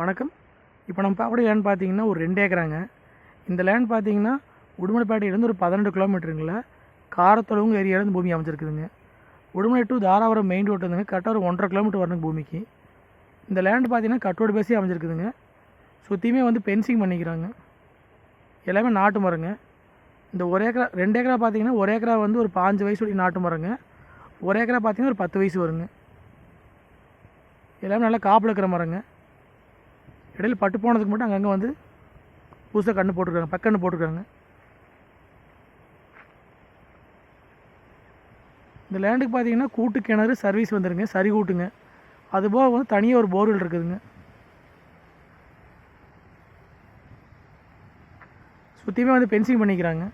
வணக்கம். இப்போ நம்ம பார்க்கக்கூடிய லேண்ட் பார்த்தீங்கன்னா ஒரு ரெண்டு ஏக்கராங்க. இந்த லேண்ட் பார்த்தீங்கன்னா உடுமலைப்பேட்டையிலேருந்து ஒரு பன்னெண்டு கிலோமீட்டருங்கள காரத்தொழுவுங்க ஏரியாவிலேருந்து பூமி அமைச்சிருக்குதுங்க Udumalai to Dharapuram main road வந்துங்க. கரெக்டாக ஒரு ஒன்றரை கிலோமீட்டர் வரணும் பூமிக்கு. இந்த லேண்ட் பார்த்தீங்கன்னா கட்டோடு பேசி அமைஞ்சிருக்குதுங்க. சுற்றியுமே வந்து பென்சிங் பண்ணிக்கிறாங்க. எல்லாமே நாட்டு மரங்க. இந்த ஒரு ஏக்கரா ரெண்டு ஏக்கரா பார்த்தீங்கன்னா ஒரு ஏக்கரா வந்து ஒரு பாஞ்சு வயசு நாட்டு மரங்க. ஒரு ஏக்கரா பார்த்தீங்கன்னா ஒரு பத்து வயசு வருங்க. எல்லாமே நல்லா காப்பில் இருக்கிற மரங்க. இடையில பட்டு போனதுக்கு மட்டும் அங்கங்கே வந்து புதுசாக கண்ணு போட்டிருக்காங்க பக்கண்ணு போட்டிருக்காங்க. இந்த லேண்டுக்கு பார்த்தீங்கன்னா கூட்டு கிணறு சர்வீஸ் வந்துருங்க சரி கூட்டுங்க. அதுபோக வந்து தனியாக ஒரு போர்வெல் இருக்குதுங்க. சுற்றியுமே வந்து பென்சிங் பண்ணிக்கிறாங்க.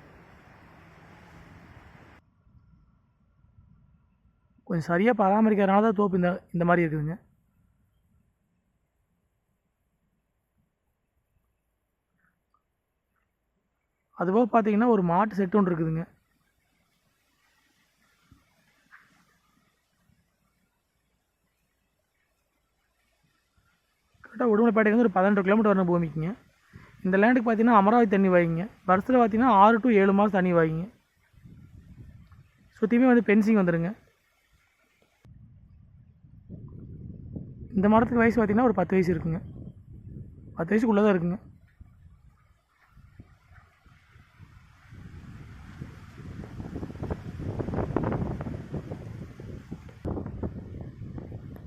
கொஞ்சம் சரியாக பராமரிக்கிறதுனால தான் தோப்பு இந்த இந்த மாதிரி இருக்குதுங்க. அதுபோக பார்த்தீங்கன்னா ஒரு மாட்டு செட்டு ஒன்று இருக்குதுங்க. கரெக்டாக உடுமலைப்பேட்டைக்கு ஒரு பதினெட்டு கிலோமீட்டர் வரணும் பூமிக்குங்க. இந்த லேண்டுக்கு பார்த்தீங்கன்னா அமராவதி தண்ணி வாங்கிங்க வருஷத்தில் பார்த்தீங்கன்னா ஆறு டு ஏழு மாதம் தண்ணி வாங்கிங்க சுற்றியுமே வந்து பென்சிங் வந்துடுங்க இந்த மரத்துக்கு வயசு பார்த்தீங்கன்னா ஒரு பத்து வயசு இருக்குங்க. பத்து வயசுக்குள்ளே தான் இருக்குங்க.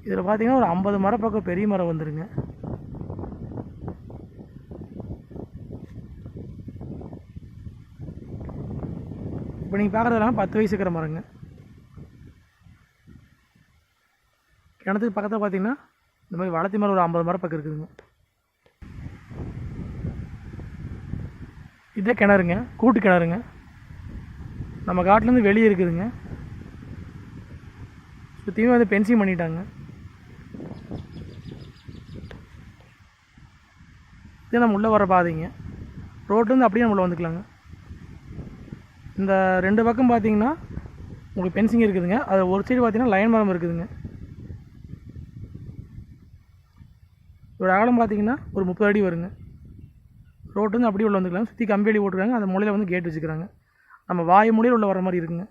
இதில் பார்த்தீங்கன்னா ஒரு ஐம்பது மரம் பக்கம் பெரிய மரம் வந்துருங்க. இப்போ நீங்கள் பார்க்குறதெல்லாம் பத்து வயசு இருக்கிற மரங்க. கிணத்துக்கு பக்கத்தில் பார்த்தீங்கன்னா இந்த மாதிரி வளர்த்தி மரம் ஒரு ஐம்பது மரம் பக்கம் இருக்குதுங்க. இதே கிணறுங்க கூட்டு கிணறுங்க. நம்ம காட்டிலேருந்து வெளியே இருக்குதுங்க. சுற்றியுமே வந்து பென்சிங் பண்ணிட்டாங்க. இதே நம்ம உள்ளே வர பாதைங்க. ரோட்லேருந்து அப்படியே நம்ம வந்துக்கலாங்க. இந்த ரெண்டு பக்கம் பார்த்தீங்கன்னா உங்களுக்கு பென்சிங் இருக்குதுங்க. அது ஒரு சைடு பார்த்தீங்கன்னா லைன் மரம் இருக்குதுங்க. இதோட அகலம் பார்த்தீங்கன்னா ஒரு முப்பது அடி வருங்க. ரோட்லேருந்து அப்படியே உள்ள வந்துக்கலாம் சுற்றி கம்பி அடி போட்டுருக்காங்க. அந்த மூலையில் வந்து கேட் வச்சுக்கிறாங்க. நம்ம வாய் மூலையில் உள்ள வர மாதிரி இருக்குங்க.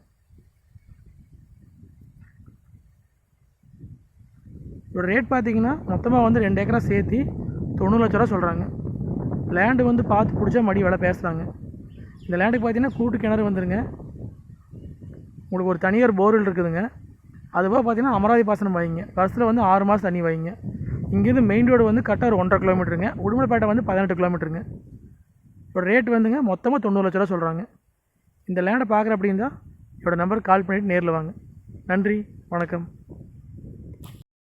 இதோட ரேட் பார்த்தீங்கன்னா மொத்தமாக வந்து ரெண்டு ஏக்கரா சேர்த்து தொண்ணூறு லட்ச ரூபா சொல்கிறாங்க லேண்டு வந்து பார்த்து பிடிச்சா மடி விலை பேசுகிறாங்க இந்த லேண்டுக்கு பார்த்தீங்கன்னா கூட்டு கிணறு வந்துருங்க. உங்களுக்கு ஒரு தனியார் போர்வெல் இருக்குதுங்க. அதுபோக பார்த்தீங்கன்னா அமராவதி பாசனம் வைங்க. பஸ்ஸில் வந்து ஆறு மாதம் தண்ணி வைங்க. இங்கேருந்து மெயின் ரோடு வந்து கரெக்டாக ஒரு ஒன்றரை கிலோமீட்டருங்க உடுமலைப்பேட்டை வந்து பதினெட்டு கிலோமீட்டருங்க இப்போ ரேட் வந்துங்க மொத்தமாக தொண்ணூறு லட்ச ரூபா சொல்கிறாங்க இந்த லேண்டை பார்க்குற அப்படின்னா என்னோடய நம்பருக்கு கால் பண்ணிவிட்டு நேரில் வாங்க. நன்றி வணக்கம்.